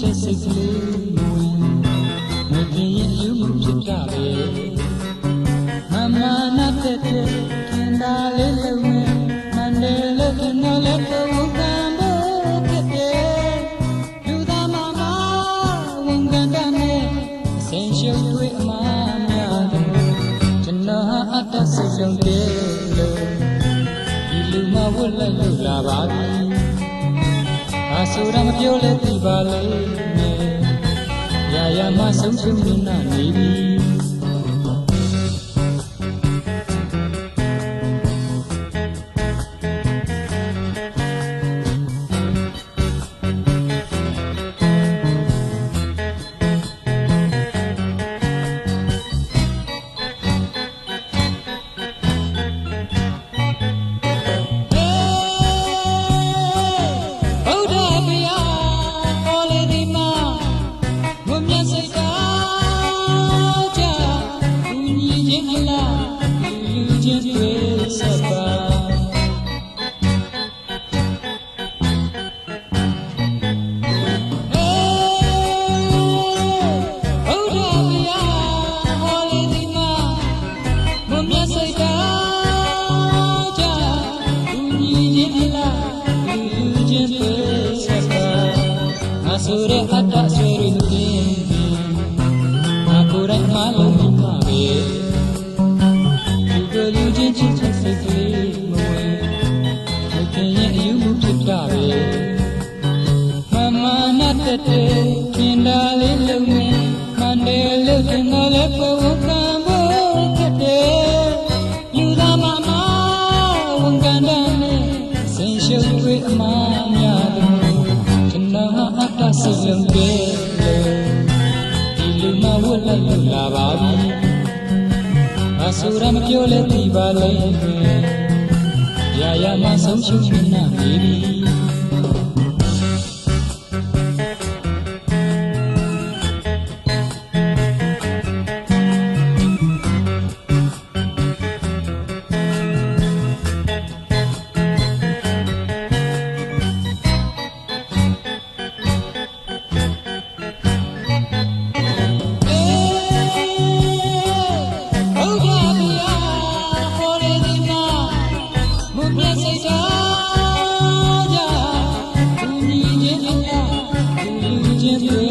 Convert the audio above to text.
ချင်းချစ်တဲ့စိတ်ကလေးမဝင်မတင်ရင်ယူမှုဖြစ်တာပဲမမနာတဲ့တဲ့ခင်သာလေးလုံးနဲ့မန္တလေးကနော်လေးကိုကံဖို့ဖြစ်တယ်လူသားမမဝန်ကန်တဲ့နဲ့အစင်ရှုပ်တွေအမှားများတယ်ကျွန်တော်ဟာအတ္တစိတ်လုံးတယ်လို့ဒီလူမဝတ်လိုက်လို့လာပါပြီ။ အဆိုရမပြောလဲသိပါလေနဲ့။ရာရာမဆုံးဆုံးနေနေပြီ။ တဲ့တဲ့ခင်တာလေးလုံးနဲ့မန္တလေးကနော်လေးပေါ်ကံဖို့ဖြစ်တယ်ယူသားမမဝန်ကန်တဲ့နဲ့စင်ရှုပ်တွေအမှားများတယ်ကျွန်တော်ဟာအတ္တစိတ်လုံးတယ်ဒီလူမဝတ်လိုက်လို့လာပါပြီအဆူရမပြောလဲသိပါလိမ့်မယ်ရာရာမဆုံးရှုံးနေနေပြီ မု